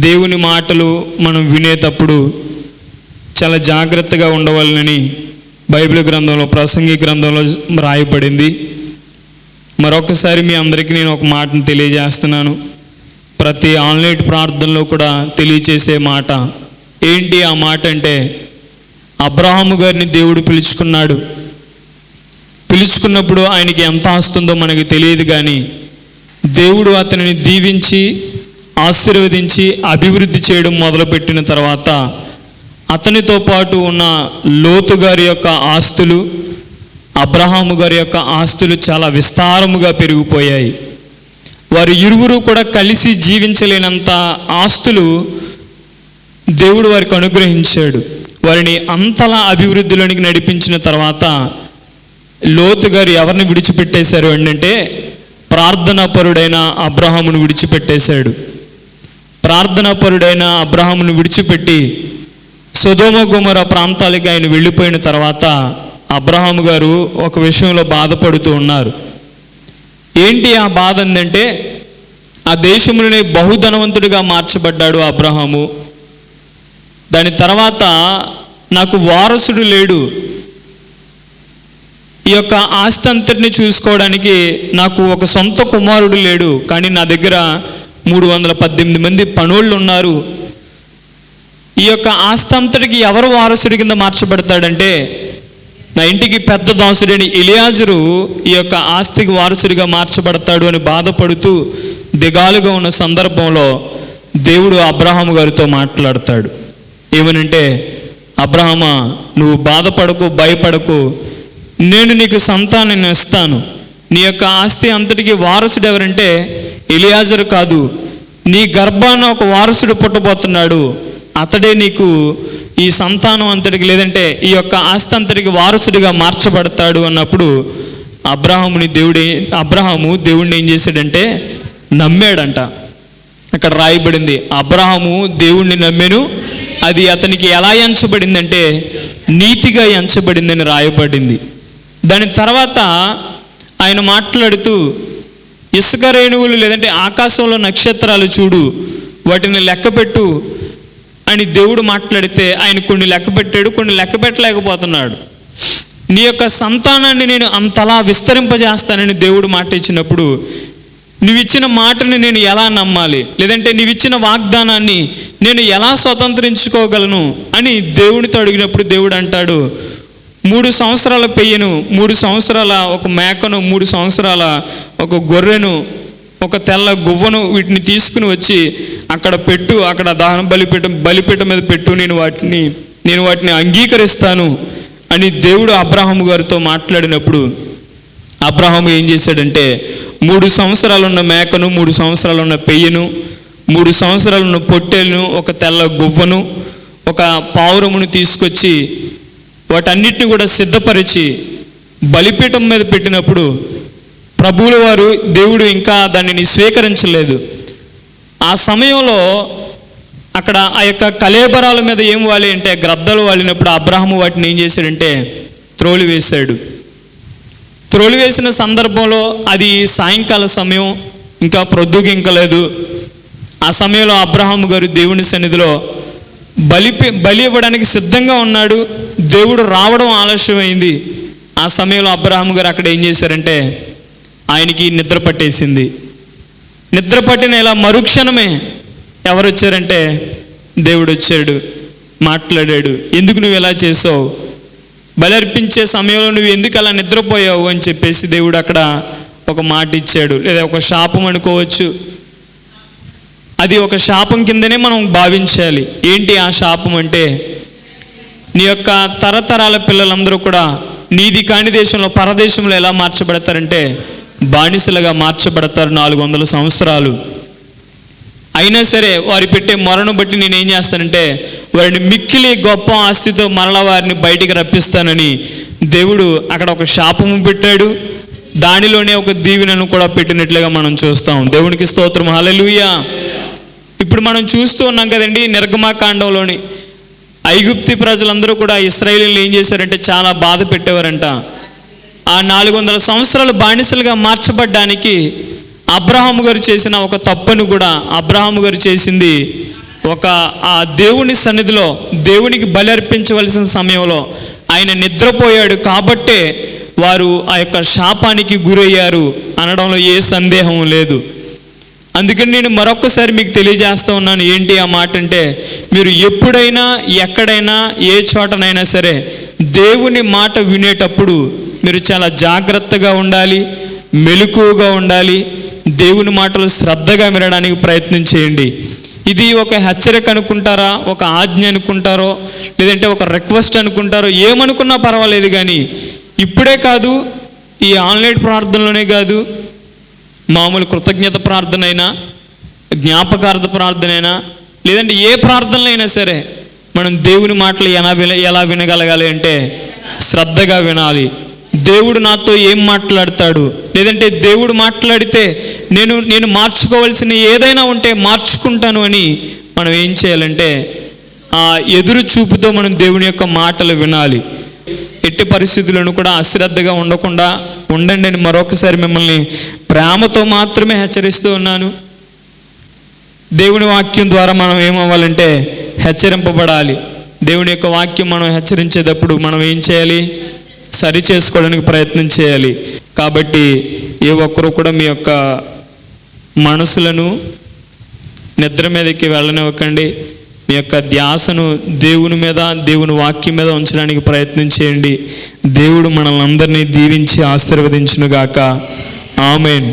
దేవుని మాటలు మనం వినేటప్పుడు చాలా జాగ్రత్తగా ఉండవాలని బైబిల్ గ్రంథంలో ప్రసంగి గ్రంథంలో రాయబడింది. మరొకసారి మీ అందరికీ నేను ఒక మాటను తెలియజేస్తున్నాను. ప్రతి ఆన్లైన్ ప్రార్థనలో కూడా తెలియచేసే మాట. ఏంటి ఆ మాట అంటే అబ్రహాము గారిని దేవుడు పిలుచుకున్నాడు. పిలుచుకున్నప్పుడు ఆయనకి ఎంత ఆస్తుందో మనకి తెలియదు కానీ దేవుడు అతనిని దీవించి ఆశీర్వదించి అభివృద్ధి చేయడం మొదలుపెట్టిన తర్వాత అతనితో పాటు ఉన్న లోతు గారి యొక్క ఆస్తులు అబ్రహాము గారి యొక్క ఆస్తులు చాలా విస్తారముగా పెరిగిపోయాయి. వారు ఇరువురు కూడా కలిసి జీవించలేనంత ఆస్తులు దేవుడు వారికి అనుగ్రహించాడు. వారిని అంతలా అభివృద్ధిలోనికి నడిపించిన తర్వాత లోతు గారు ఎవరిని విడిచిపెట్టేశారు అంటే ప్రార్థనాపరుడైన అబ్రహామును విడిచిపెట్టేశాడు. ప్రార్థనాపరుడైన అబ్రహామును విడిచిపెట్టి సుధోమ గుమర ప్రాంతాలకి ఆయన వెళ్ళిపోయిన తర్వాత అబ్రహాం గారు ఒక విషయంలో బాధపడుతూ ఉన్నారు. ఏంటి ఆ బాధ ఏంటంటే ఆ దేశంలోనే బహుధనవంతుడిగా మార్చబడ్డాడు అబ్రహాము. దాని తర్వాత నాకు వారసుడు లేడు. ఈ యొక్క ఆస్తి అంతటిని చూసుకోవడానికి నాకు ఒక సొంత కుమారుడు లేడు. కానీ నా దగ్గర మూడు వందల పద్దెనిమిది మంది పనోళ్ళు ఉన్నారు. ఈ యొక్క ఆస్తి అంతటికి ఎవరు వారసుడి కింద మార్చబడతాడంటే నా ఇంటికి పెద్ద దాసుడైన ఇలియాజరు ఈ యొక్క ఆస్తికి వారసుడిగా మార్చబడతాడు అని బాధపడుతూ దిగాలుగా ఉన్న సందర్భంలో దేవుడు అబ్రహాం గారితో మాట్లాడతాడు. ఏమనంటే అబ్రహమా నువ్వు బాధపడకు భయపడకు. నేను నీకు సంతానాన్ని ఇస్తాను. నీ యొక్క ఆస్తి అంతటికి వారసుడు ఎవరంటే ఎలియాజరు కాదు నీ గర్భాన ఒక వారసుడు పుట్టబోతున్నాడు. అతడే నీకు ఈ సంతానం అంతటికి లేదంటే ఈ యొక్క ఆస్తి అంతటికి వారసుడిగా మార్చబడతాడు అన్నప్పుడు అబ్రహాముని దేవుడి అబ్రహాము దేవుడిని ఏం చేశాడంటే నమ్మాడంట. అక్కడ రాయబడింది అబ్రహాము దేవుణ్ణి నమ్మెను అది అతనికి ఎలా ఎంచబడిందంటే నీతిగా ఎంచబడిందని రాయబడింది. దాని తర్వాత ఆయన మాట్లాడుతూ ఇసుక రేణువులు లేదంటే ఆకాశంలో నక్షత్రాలు చూడు వాటిని లెక్కపెట్టు అని దేవుడు మాట్లాడితే ఆయన కొన్ని లెక్క పెట్టాడు కొన్ని లెక్క పెట్టలేకపోతున్నాడు నీ యొక్క సంతానాన్ని నేను అంతలా విస్తరింపజేస్తానని దేవుడు మాట ఇచ్చినప్పుడు నువ్విచ్చిన మాటని నేను ఎలా నమ్మాలి? లేదంటే నీవిచ్చిన వాగ్దానాన్ని నేను ఎలా స్వతంత్రించుకోగలను అని దేవుడితో అడిగినప్పుడు దేవుడు అంటాడు మూడు సంవత్సరాల పెయ్యను మూడు సంవత్సరాల ఒక మేకను మూడు సంవత్సరాల ఒక గొర్రెను ఒక తెల్ల గువ్వను వీటిని తీసుకుని వచ్చి అక్కడ పెట్టు అక్కడ దహన బలిపీఠం బలిపీఠం మీద పెట్టు నేను వాటిని నేను వాటిని అంగీకరిస్తాను అని దేవుడు అబ్రహాము గారితో మాట్లాడినప్పుడు అబ్రహాము ఏం చేశాడంటే మూడు సంవత్సరాలు ఉన్న మేకను మూడు సంవత్సరాలు ఉన్న పెయ్యను మూడు సంవత్సరాలు ఉన్న పొట్టేలను ఒక తెల్ల గువ్వను ఒక పావురమును తీసుకొచ్చి వాటన్నిటిని కూడా సిద్ధపరిచి బలిపీఠం మీద పెట్టినప్పుడు ప్రభువుల వారు దేవుడు ఇంకా దానిని స్వీకరించలేదు. ఆ సమయంలో అక్కడ ఆ యొక్క కలేబరాల మీద ఏం వాలి అంటే గ్రద్దలు వాలినప్పుడు అబ్రహము వాటిని ఏం చేశాడంటే త్రోలి వేశాడు. త్రోలి వేసిన సందర్భంలో అది సాయంకాల సమయం ఇంకా ప్రొద్దుగింకలేదు. ఆ సమయంలో అబ్రహాము గారు దేవుని సన్నిధిలో బలి బలి ఇవ్వడానికి సిద్ధంగా ఉన్నాడు. దేవుడు రావడం ఆలస్యమైంది. ఆ సమయంలో అబ్రహాం గారు అక్కడ ఏం చేశారంటే ఆయనకి నిద్ర పట్టేసింది. నిద్ర పట్టిన ఇలా మరుక్షణమే ఎవరు వచ్చారంటే దేవుడు వచ్చాడు మాట్లాడాడు. ఎందుకు నువ్వు ఇలా చేసావు? బలర్పించే సమయంలో నువ్వు ఎందుకు అలా నిద్రపోయావు అని చెప్పేసి దేవుడు అక్కడ ఒక మాట ఇచ్చాడు లేదా ఒక శాపం అనుకోవచ్చు. అది ఒక శాపం కిందనే మనం భావించాలి. ఏంటి ఆ శాపం అంటే నీ యొక్క తరతరాల పిల్లలందరూ కూడా నీది కాని దేశంలో పరదేశంలో ఎలా మార్చబడతారంటే బానిసలుగా మార్చబడతారు నాలుగు వందల సంవత్సరాలు. అయినా సరే వారి పెట్టే మొరను బట్టి నేను ఏం చేస్తానంటే వారిని మిక్కిలి గొప్ప ఆస్తితో మరల వారిని బయటికి రప్పిస్తానని దేవుడు అక్కడ ఒక శాపము పెట్టాడు. దానిలోనే ఒక దీవెనను కూడా పెట్టినట్లుగా మనం చూస్తాం దేవునికి స్తోత్రం. హలలుయ ఇప్పుడు మనం చూస్తూ ఉన్నాం కదండి నిర్గమాకాండంలోని ఐగుప్తి ప్రజలందరూ కూడా ఇస్రాయేలీలు ఏం చేశారంటే చాలా బాధ పెట్టేవారంట. ఆ నాలుగు వందల సంవత్సరాలు బానిసలుగా మార్చబడ్డానికి అబ్రహాము గారు చేసిన ఒక తప్పును కూడా అబ్రహాము గారు చేసింది ఒక ఆ దేవుని సన్నిధిలో దేవునికి బలి అర్పించవలసిన సమయంలో ఆయన నిద్రపోయాడు కాబట్టే వారు ఆ యొక్క శాపానికి గురయ్యారు అనడంలో ఏ సందేహం లేదు. అందుకని నేను మరొకసారి మీకు తెలియజేస్తూ ఉన్నాను ఏంటి ఆ మాట అంటే మీరు ఎప్పుడైనా ఎక్కడైనా ఏ చోటనైనా సరే దేవుని మాట వినేటప్పుడు మీరు చాలా జాగ్రత్తగా ఉండాలి మెలకువగా ఉండాలి దేవుని మాటలు శ్రద్ధగా వినడానికి ప్రయత్నం చేయండి. ఇది ఒక హెచ్చరిక అనుకుంటారా ఒక ఆజ్ఞ అనుకుంటారో లేదంటే ఒక రిక్వెస్ట్ అనుకుంటారో ఏమనుకున్నా పర్వాలేదు కానీ ఇప్పుడే కాదు ఈ ఆన్లైన్ ప్రార్థనలోనే కాదు మామూలు కృతజ్ఞత ప్రార్థన అయినా జ్ఞాపకార్థ ప్రార్థన అయినా లేదంటే ఏ ప్రార్థనలైనా సరే మనం దేవుని మాటలు ఎలా విన ఎలా వినగలగాలి అంటే శ్రద్ధగా వినాలి. దేవుడు నాతో ఏం మాట్లాడతాడు? లేదంటే దేవుడు మాట్లాడితే నేను నేను మార్చుకోవాల్సిన ఏదైనా ఉంటే మార్చుకుంటాను అని మనం ఏం చేయాలంటే ఆ ఎదురు చూపుతో మనం దేవుని యొక్క మాటలు వినాలి. ఎట్టి పరిస్థితులను కూడా అశ్రద్ధగా ఉండకుండా ఉండండి అని మరొకసారి మిమ్మల్ని ప్రేమతో మాత్రమే హెచ్చరిస్తూ ఉన్నాను. దేవుని వాక్యం ద్వారా మనం ఏమవ్వాలంటే హెచ్చరింపబడాలి. దేవుని యొక్క వాక్యం మనం హెచ్చరించేటప్పుడు మనం ఏం చేయాలి? సరి చేసుకోవడానికి ప్రయత్నం చేయాలి. కాబట్టి ఏ ఒక్కరు కూడా మీ యొక్క మనసులను నిద్ర మీదకి వెళ్ళనివ్వకండి. మీ యొక్క ధ్యాసను దేవుని మీద దేవుని వాక్యం మీద ఉంచడానికి ప్రయత్నం చేయండి. దేవుడు మనల్ని అందరినీ దీవించి ఆశీర్వదించునుగాక. ఆమెన్.